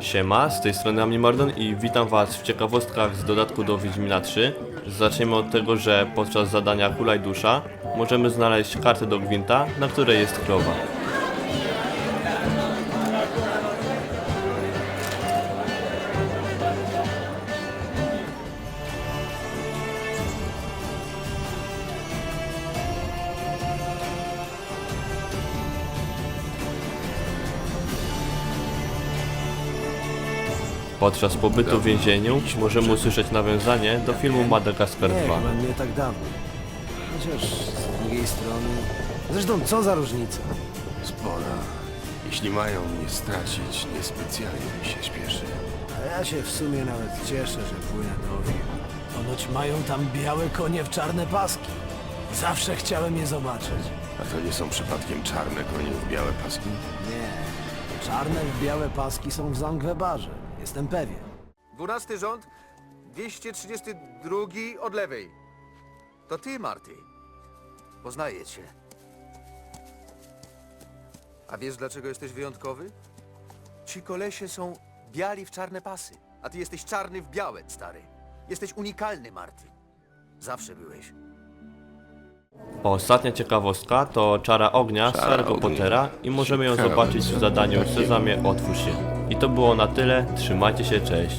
Siema, z tej strony Amnimordon i witam was w ciekawostkach z dodatku do Wiedźmina 3. Zaczniemy od tego, że podczas zadania Hulaj Dusza możemy znaleźć kartę do gwinta, na której jest krowa. Podczas pobytu w więzieniu możemy usłyszeć nawiązanie do filmu Madagaskar Nie, 2. chyba nie tak dawno. Chociaż z drugiej strony... Zresztą co za różnica? Spora. Jeśli mają mnie stracić, niespecjalnie mi się śpieszy. A ja się w sumie nawet cieszę, że płynę do Owiru. Ponoć mają tam białe konie w czarne paski. Zawsze chciałem je zobaczyć. A to nie są przypadkiem czarne konie w białe paski? Nie. Czarne w białe paski są w Zangwebarze. Jestem pewien. 12 rząd, 232 od lewej. To ty, Marty. Poznaję cię. A wiesz, dlaczego jesteś wyjątkowy? Ci kolesie są biali w czarne pasy, a ty jesteś czarny w białe, stary. Jesteś unikalny, Marty. Zawsze byłeś. Ostatnia ciekawostka to czara ognia z Czara ognia. Pottera i możemy ją Ciekawe. zobaczyć w zadaniu Sezamie Otwórz się. I to było na tyle, trzymajcie się, cześć.